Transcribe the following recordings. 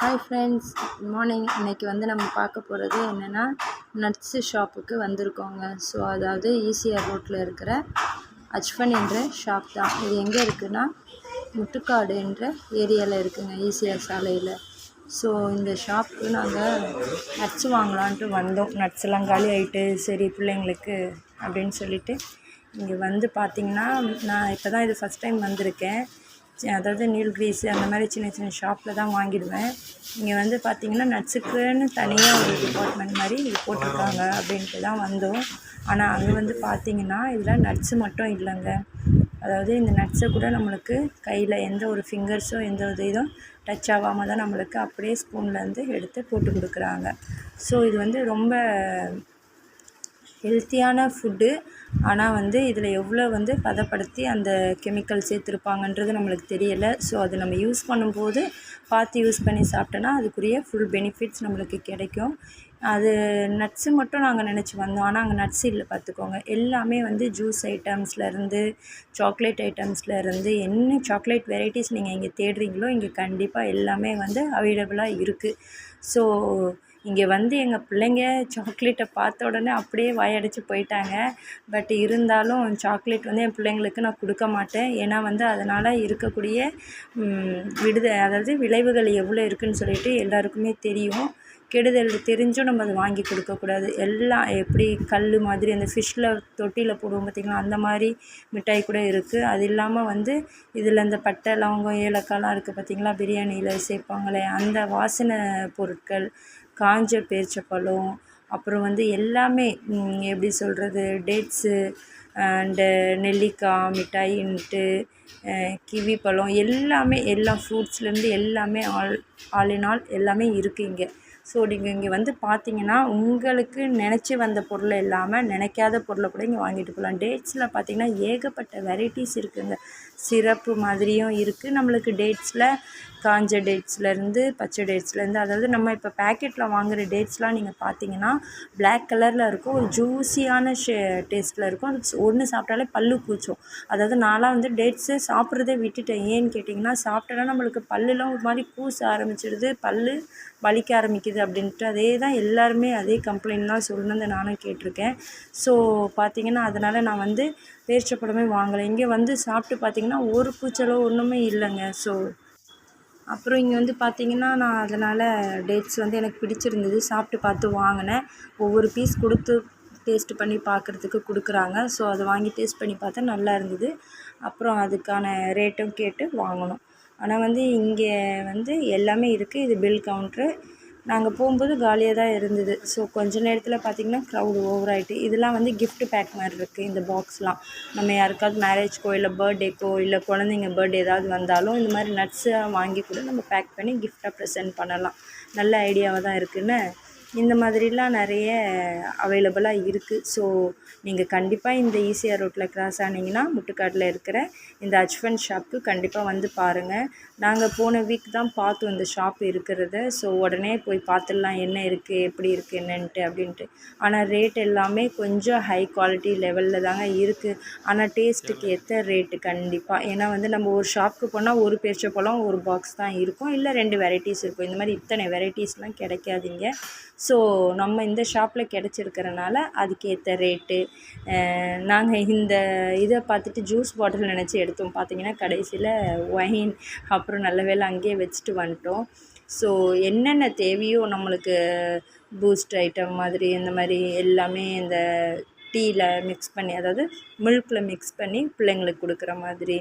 Hi friends good morning இன்றைக்கி வந்து நம்ம பார்க்க போகிறது என்னென்னா நட்ஸு ஷாப்புக்கு வந்திருக்கோங்க. ஸோ அதாவது ஈசிஆர் ரோட்டில் இருக்கிற அச்ஃபன் என்ற ஷாப் தான். இது எங்கே இருக்குன்னா முட்டுக்காடு என்ற ஏரியாவில் இருக்குங்க ஈசிஆர் சாலையில். ஸோ இந்த ஷாப்புக்கு நாங்கள் நட்ஸ் வாங்கலான்ட்டு வந்தோம். நட்ஸ்லாம் காலி ஆகிட்டு சரி பிள்ளைங்களுக்கு அப்படின்னு சொல்லிட்டு இங்கே வந்து பார்த்திங்கன்னா நான் இப்போ தான் இது ஃபஸ்ட் டைம் வந்திருக்கேன். அதாவது அதாவது நீல்கிரீஸு அந்த மாதிரி சின்ன சின்ன ஷாப்பில் தான் வாங்கிடுவேன். இங்கே வந்து பார்த்திங்கன்னா நட்ஸுக்குன்னு தனியாக ஒரு டிபார்ட்மெண்ட் மாதிரி இது போட்டிருக்காங்க அப்படின்ட்டு தான் வந்தோம். ஆனால் அங்கே வந்து பார்த்திங்கன்னா இதில் நட்ஸு மட்டும் இல்லைங்க. அதாவது இந்த நட்ஸை கூட நம்மளுக்கு கையில் எந்த ஒரு ஃபிங்கர்ஸோ எந்த ஒரு இதும் டச் ஆகாமல் தான் நம்மளுக்கு அப்படியே ஸ்பூன்லேருந்து எடுத்து போட்டு கொடுக்குறாங்க. ஸோ இது வந்து ரொம்ப ஹெல்த்தியான ஃபுட்டு ஆனால் வந்து இதில் எவ்வளோ வந்து பதப்படுத்தி அந்த கெமிக்கல் சேர்த்துருப்பாங்கன்றது நம்மளுக்கு தெரியலை. ஸோ அது நம்ம யூஸ் பண்ணும்போது பார்த்து யூஸ் பண்ணி சாப்பிட்டோன்னா அதுக்குரிய ஃபுல் பெனிஃபிட்ஸ் நம்மளுக்கு கிடைக்கும். அது நட்ஸு மட்டும் நாங்கள் நினச்சி வந்தோம். ஆனால் அங்கே நட்ஸ் இல்லை பார்த்துக்கோங்க. எல்லாமே வந்து ஜூஸ் ஐட்டம்ஸ்லேருந்து சாக்லேட் ஐட்டம்ஸ்லேருந்து என்ன சாக்லேட் வெரைட்டிஸ் நீங்கள் இங்கே தேடுறீங்களோ இங்கே கண்டிப்பாக எல்லாமே வந்து அவைலபிளாக இருக்குது ஸோ இங்கே வந்து எங்கள் பிள்ளைங்க சாக்லேட்டை பார்த்த உடனே அப்படியே வாயடிச்சு போயிட்டாங்க. பட் இருந்தாலும் சாக்லேட் வந்து என் பிள்ளைங்களுக்கு நான் கொடுக்க மாட்டேன். ஏன்னா வந்து அதனால் இருக்கக்கூடிய ம், விடுத அதாவது விளைவுகள் எவ்வளோ இருக்குன்னு சொல்லிட்டு எல்லாருக்குமே தெரியும். கெடுதல் தெரிஞ்சும் நம்ம அதை வாங்கி கொடுக்கக்கூடாது எல்லாம் எப்படி கல் மாதிரி அந்த ஃபிஷ்ஷில் தொட்டியில் போடுவோம் பார்த்திங்களா? அந்த மாதிரி மிட்டாய் கூட இருக்குது அது இல்லாமல் வந்து இதில் இந்த பட்டை லவங்கம் ஏலக்காய்லாம் இருக்குது பார்த்திங்களா? பிரியாணியில் சேர்ப்பாங்களே அந்த வாசனை பொருட்கள் காஞ்ச பேரிச்சப்பழம் அப்புறம் வந்து எல்லாமே எப்படி சொல்கிறது டேட்ஸு அண்டு நெல்லிக்காய் மிட்டாயின்ட்டு கிவி பழம் எல்லாமே எல்லா ஃப்ரூட்ஸ்லேருந்து எல்லாமே ஆல் ஆல் இன் ஆல் எல்லாமே இருக்குது இங்கே. ஸோ நீங்கள் இங்கே வந்து பார்த்தீங்கன்னா உங்களுக்கு நினச்சி வந்த பொருள் இல்லாமல் நினைக்காத பொருளை கூட இங்கே வாங்கிட்டு போகலாம் டேட்ஸில் பார்த்தீங்கன்னா ஏகப்பட்ட வெரைட்டிஸ் இருக்குதுங்க சிரப்பு மாதிரியும் இருக்குது நம்மளுக்கு டேட்ஸில் காஞ்ச டேட்ஸ்லேருந்து பச்சை டேட்ஸ்லேருந்து அதாவது நம்ம இப்போ பேக்கெட்டில் வாங்குகிற டேட்ஸ்லாம் நீங்கள் பார்த்தீங்கன்னா பிளாக் கலரில் இருக்கும் ஒரு ஜூஸியான ஷே டேஸ்ட்டில் இருக்கும். அது ஒன்று சாப்பிட்டாலே பல்லு கூச்சும் அதாவது நான்லாம் வந்து டேட்ஸு சாப்பிட்றதே விட்டுட்டேன். ஏன்னு கேட்டிங்கன்னா சாப்பிட்டோன்னா நம்மளுக்கு பல்லுலாம் ஒரு மாதிரி கூச ஆரம்பிச்சிடுது பல்லு வலிக்க ஆரம்பிக்குது அப்படின்ட்டு. அதே தான் எல்லாருமே அதே கம்ப்ளைண்ட் தான் சொல்லணுன்னு நானும் கேட்டிருக்கேன். ஸோ பார்த்திங்கன்னா அதனால் நான் வந்து பேரிச்சப்பழமே வாங்கலை. இங்கே வந்து சாப்பிட்டு பார்த்தீங்கன்னா ஒரு பூச்சலோ ஒன்றுமே இல்லைங்க. ஸோ அப்புறம் இங்கே வந்து பார்த்தீங்கன்னா நான் அதனால் டேட்ஸ் வந்து எனக்கு பிடிச்சிருந்தது. சாப்பிட்டு பார்த்து வாங்கினேன். ஒவ்வொரு பீஸ் கொடுத்து டேஸ்ட் பண்ணி பார்க்குறதுக்கு கொடுக்குறாங்க. ஸோ அதை வாங்கி டேஸ்ட் பண்ணி பார்த்தா நல்லா இருந்தது. அப்புறம் அதுக்கான ரேட்டும் கேட்டு வாங்கினோம். ஆனால் வந்து இங்கே வந்து எல்லாமே இருக்குது இது பில் கவுண்ட்ரு நாங்கள் போகும்போது காலியாக தான் இருந்தது. ஸோ கொஞ்ச நேரத்தில் பார்த்திங்கன்னா க்ரௌடு ஓவர் ஆகிட்டு இதெல்லாம் வந்து கிஃப்ட் பேக் மாதிரி இருக்குது இந்த பாக்ஸ்லாம் நம்ம யாருக்காவது மேரேஜ்க்கோ இல்லை பர்த்டேக்கோ இல்லை குழந்தைங்க பர்த்டே ஏதாவது வந்தாலும் இந்த மாதிரி நட்ஸை வாங்கி கூட நம்ம பேக் பண்ணி கிஃப்டாக ப்ரெசென்ட் பண்ணலாம். நல்ல ஐடியாவாக தான் இருக்குன்னு இந்த மாதிரிலாம் நிறைய அவைலபிளாக இருக்குது ஸோ நீங்கள் கண்டிப்பாக இந்த ஈசிஆர் ரோட்டில் கிராஸ் ஆனீங்கன்னா முட்டுக்காட்டில் இருக்கிற இந்த அச்வன் ஷாப்புக்கு கண்டிப்பாக வந்து பாருங்கள் நாங்கள் போன வீக் தான் பார்த்தோம் இந்த ஷாப் இருக்கிறத. ஸோ உடனே போய் பார்த்துடலாம் என்ன இருக்குது எப்படி இருக்குது என்னன்ட்டு அப்படின்ட்டு. ஆனால் ரேட் எல்லாமே கொஞ்சம் ஹை குவாலிட்டி லெவலில் தாங்க இருக்குது ஆனால் டேஸ்ட்டுக்கு ஏற்ற ரேட்டு கண்டிப்பாக ஏன்னா வந்து நம்ம ஒரு ஷாப்புக்கு போனால் ஒரு பேரிச்சப்பழம் ஒரு பாக்ஸ் தான் இருக்கும். இல்லை ரெண்டு வெரைட்டிஸ் இருக்கும். இந்த மாதிரி இத்தனை வெரைட்டிஸ்லாம் கிடைக்காதீங்க. ஸோ நம்ம இந்த ஷாப்பில் கிடச்சிருக்கிறனால அதுக்கேற்ற ரேட்டு நாங்கள் இந்த இதை பார்த்துட்டு ஜூஸ் பாட்டில் நினச்சி எடுத்தோம். பார்த்தீங்கன்னா கடைசியில் ஒயின் அப்புறம் நல்ல வேளை அங்கேயே வச்சுட்டு வந்துட்டோம். ஸோ என்னென்ன தேவையோ நம்மளுக்கு பூஸ்ட் ஐட்டம் மாதிரி இந்த மாதிரி எல்லாமே இந்த டீயில் மிக்ஸ் பண்ணி அதாவது மில்கில் மிக்ஸ் பண்ணி பிள்ளைங்களுக்கு கொடுக்குற மாதிரி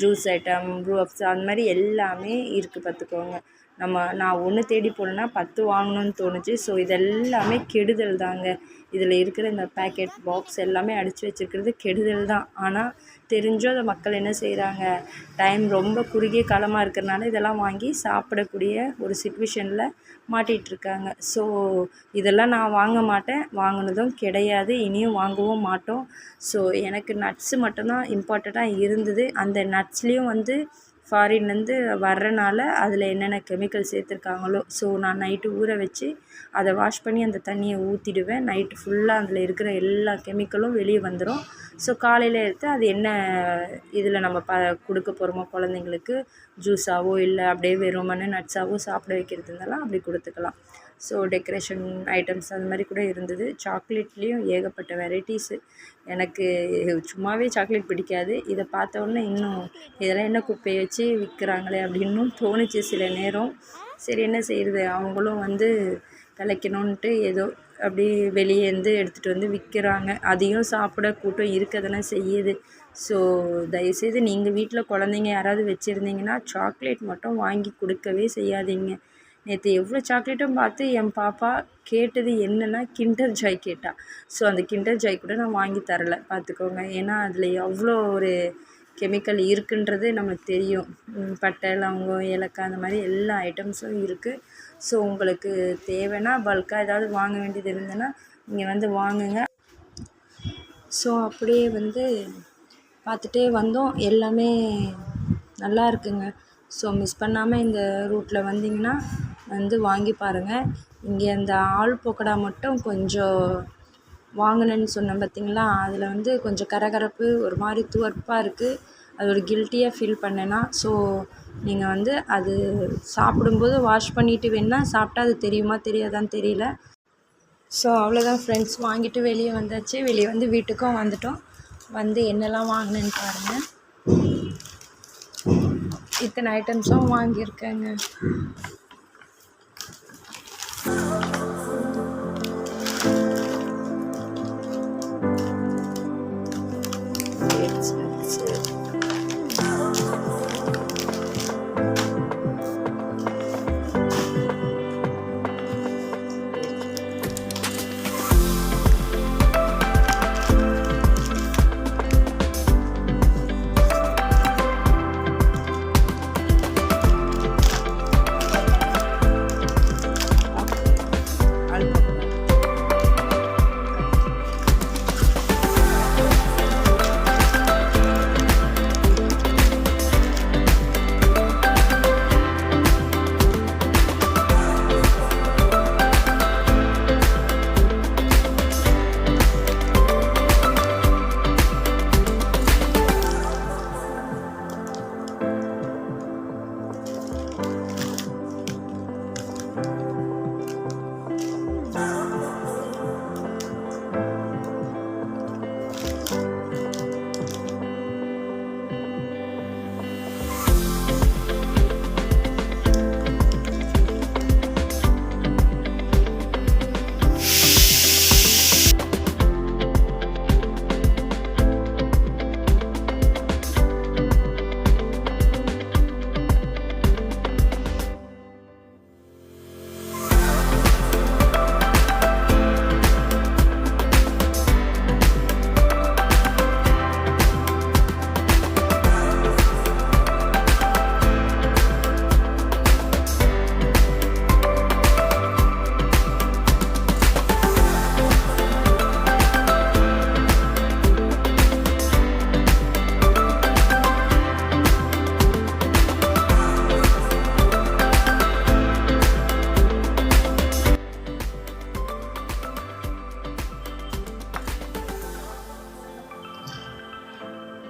ஜூஸ் ஐட்டம் ப்ரூஃப்ஸ் அந்த மாதிரி எல்லாமே இருக்குது பார்த்துக்கோங்க. நம்ம நான் ஒன்று தேடி போனேன்னா பத்து வாங்கணும்னு தோணுச்சு. ஸோ இதெல்லாமே கெடுதல் தாங்க. இதில் இருக்கிற இந்த பேக்கெட் பாக்ஸ் எல்லாமே அடித்து வச்சிருக்கிறது கெடுதல் தான். ஆனால் தெரிஞ்சும் அதை மக்கள் என்ன செய்கிறாங்க டைம் ரொம்ப குறுகிய காலமாக இருக்கிறனால இதெல்லாம் வாங்கி சாப்பிடக்கூடிய ஒரு சுச்சுவேஷனில் மாட்டிகிட்டு இருக்காங்க. ஸோ இதெல்லாம் நான் வாங்க மாட்டேன். வாங்கினதும் கிடையாது. இனியும் வாங்கவும் மாட்டோம். ஸோ எனக்கு நட்ஸு மட்டும்தான் இம்பார்ட்டண்ட்டாக இருந்தது. அந்த நட்ஸ்லேயும் வந்து ஃபாரின்லேருந்து வர்றனால அதில் என்னென்ன கெமிக்கல் சேர்த்துருக்காங்களோ ஸோ நான் நைட்டு ஊற வச்சு அதை வாஷ் பண்ணி அந்த தண்ணியை ஊற்றிடுவேன் நைட்டு ஃபுல்லாக அதில் இருக்கிற எல்லா கெமிக்கலும் வெளியே வந்துடும் ஸோ காலையில் எடுத்து அது என்ன இதில் நம்ம ப கொடுக்க போகிறோமோ குழந்தைங்களுக்கு ஜூஸாவோ இல்லை அப்படியே வெறுமனே நட்ஸாவோ சாப்பிட வைக்கிறது இருந்தாலும் அப்படி கொடுத்துக்கலாம். ஸோ டெக்கரேஷன் ஐட்டம்ஸ் அந்த மாதிரி கூட இருந்தது. சாக்லேட்லேயும் ஏகப்பட்ட வெரைட்டிஸு எனக்கு சும்மாவே சாக்லேட் பிடிக்காது. இதை பார்த்தோன்னே இன்னும் இதெல்லாம் என்ன குப்பையை வச்சு விற்கிறாங்களே அப்படின்னும் தோணுச்சு சில நேரம். சரி என்ன செய்கிறது அவங்களும் வந்து பிழைக்கணுன்ட்டு ஏதோ அப்படி வெளியேருந்து எடுத்துகிட்டு வந்து விற்கிறாங்க அதையும் சாப்பிட கூட்டம் இருக்க தானே செய்யுது. ஸோ தயவுசெய்து நீங்கள் வீட்டில் குழந்தைங்க யாராவது வச்சுருந்தீங்கன்னா சாக்லேட் மட்டும் வாங்கி கொடுக்கவே செய்யாதீங்க. நேற்று எவ்வளோ சாக்லேட்டும் பார்த்து என் பாப்பா கேட்டது என்னென்னா கிண்டர் ஜாய் கேட்டா. ஸோ அந்த கிண்டர் ஜாய் கூட நான் வாங்கி தரலை. பார்த்துக்கோங்க. ஏன்னா அதில் எவ்வளோ ஒரு கெமிக்கல் இருக்குன்றது நமக்கு தெரியும். பட்டை லவங்கம் ஏலக்காய் அந்த மாதிரி எல்லா ஐட்டம்ஸும் இருக்குது ஸோ உங்களுக்கு தேவைன்னா பல்காக ஏதாவது வாங்க வேண்டியது இருந்ததுன்னா நீங்கள் வந்து வாங்குங்க. ஸோ அப்படியே வந்து பார்த்துட்டே வந்தோம். எல்லாமே நல்லா இருக்குங்க. ஸோ மிஸ் பண்ணாமல் இந்த ரூட்டில் வந்தீங்கன்னா வந்து வாங்கி பாருங்கள் இங்கே இந்த ஆள் போக்கடா மட்டும் கொஞ்சம் வாங்கினேன்னு சொன்னேன் பார்த்தீங்களா அதில் வந்து கொஞ்சம் கரகரப்பு ஒரு மாதிரி துவர்ப்பாக இருக்குது அது ஒரு கில்ட்டியாக ஃபீல் பண்ணேன்னா. ஸோ நீங்கள் வந்து அது சாப்பிடும்போது வாஷ் பண்ணிவிட்டு வேணால் சாப்பிட்டா அது தெரியுமா தெரியாதான்னு தெரியல. ஸோ அவ்வளோதான் ஃப்ரெண்ட்ஸ் வாங்கிட்டு வெளியே வந்தாச்சு. வெளியே வந்து வீட்டுக்கும் வந்துட்டோம். வந்து என்னெல்லாம் வாங்கினேன்னு பாருங்கள் இத்தனை ஐட்டம்ஸும் வாங்கியிருக்கேங்க. It's, it's, it's.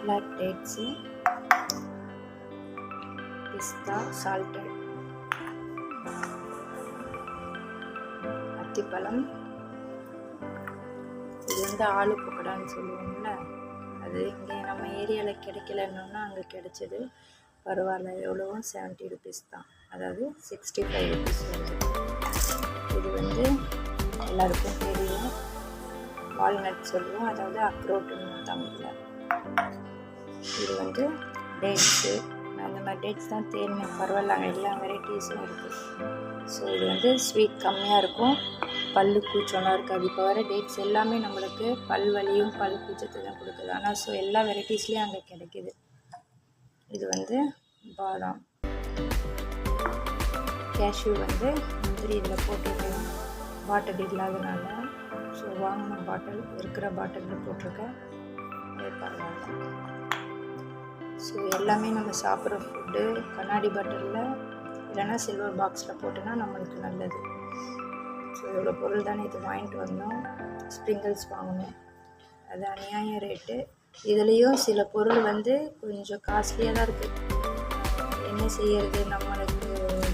Black dates pista salted அத்திப்பழம். இது வந்து ஆளு புக்கடான்னு சொல்லுவோம்ல அது இங்கே நம்ம ஏரியாவில் கிடைக்கலன்னா அங்கே கிடைச்சது பரவாயில்ல. எவ்வளவும் செவன்ட்டி ருபீஸ் தான். அதாவது சிக்ஸ்டி ஃபைவ் ருபீஸ் வருது. இது வந்து எல்லாருக்கும் தெரியும். வால்நட் சொல்லுவோம். அதாவது அக்ரோட்டுன்னு தமிழில். இது வந்து டேட்ஸு அந்த மாதிரி டேட்ஸ் தான் தேர்னேன் பரவாயில்ல அங்கே எல்லா வெரைட்டிஸும் இருக்குது ஸோ இது வந்து ஸ்வீட் கம்மியாக இருக்கும். பல்லு கூச்சம்லாம் இருக்காது. இப்போ வர டேட்ஸ் எல்லாமே நம்மளுக்கு பல் வலியும் பல் கூச்சத்தை தான் கொடுக்குது. ஆனால் ஸோ எல்லா வெரைட்டிஸ்லேயும் அங்கே கிடைக்கிது. இது வந்து பாதாம். கேஷ்யூ வந்து முந்திரி இதில் போட்டிருக்கேன். பாட்டில் இல்லாதனால. ஸோ வாங்கின பாட்டில் இருக்கிற பாட்டிலில் போட்டிருக்கேன். பரவாயில்ல. ஸோ எல்லாமே நம்ம சாப்பிட்ற ஃபுட்டு கண்ணாடி பாட்டிலில் இல்லைன்னா சில்வர் பாக்ஸில் போட்டோன்னா நம்மளுக்கு நல்லது. ஸோ இவ்வளோ பொருள் தானே இது வாங்கிட்டு வந்தோம். ஸ்ப்ரிங்கிள்ஸ் வாங்கணும். அது அநியாய ரேட்டு இதுலேயும் சில பொருள் வந்து கொஞ்சம் காஸ்ட்லியாக தான் இருக்குது என்ன செய்யறது? நம்மளுக்கு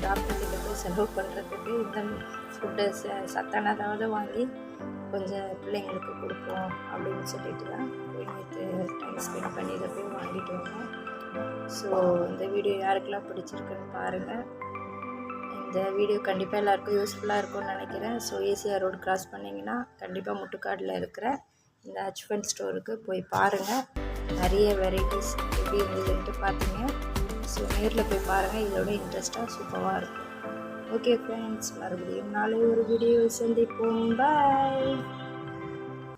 டாக்டர் கிட்ட போய் செலவு பண்ணுறதுக்கு இந்த ஃபுட்டு ச சத்தானதாவது வாங்கி கொஞ்சம் பிள்ளைங்களுக்கு கொடுப்போம் அப்படின்னு சொல்லிட்டு தான் போய் டைம் ஸ்பெண்ட் பண்ணி இதை போய் வாங்கிட்டு வந்தோம். ஸோ இந்த வீடியோ யாருக்கெல்லாம் பிடிச்சிருக்குன்னு பாருங்கள் இந்த வீடியோ கண்டிப்பாக எல்லாருக்கும் யூஸ்ஃபுல்லாக இருக்கும்னு நினைக்கிறேன். ஸோ ஈஸியாக ரோடு கிராஸ் பண்ணிங்கன்னா கண்டிப்பாக முட்டுக்காடில் இருக்கிற இந்த அச்வன் ஸ்டோருக்கு போய் பாருங்கள் நிறைய வெரைட்டிஸ் எப்படி இருந்ததுன்ட்டு பார்த்தீங்க ஸோ நேரில் போய் பாருங்கள் இதோட இன்ட்ரெஸ்ட்டாக சூப்பராக இருக்கும். ஓகே ஃப்ரெண்ட்ஸ் மறுபடியும் நாளை ஒரு வீடியோ சந்திப்போம். பாய்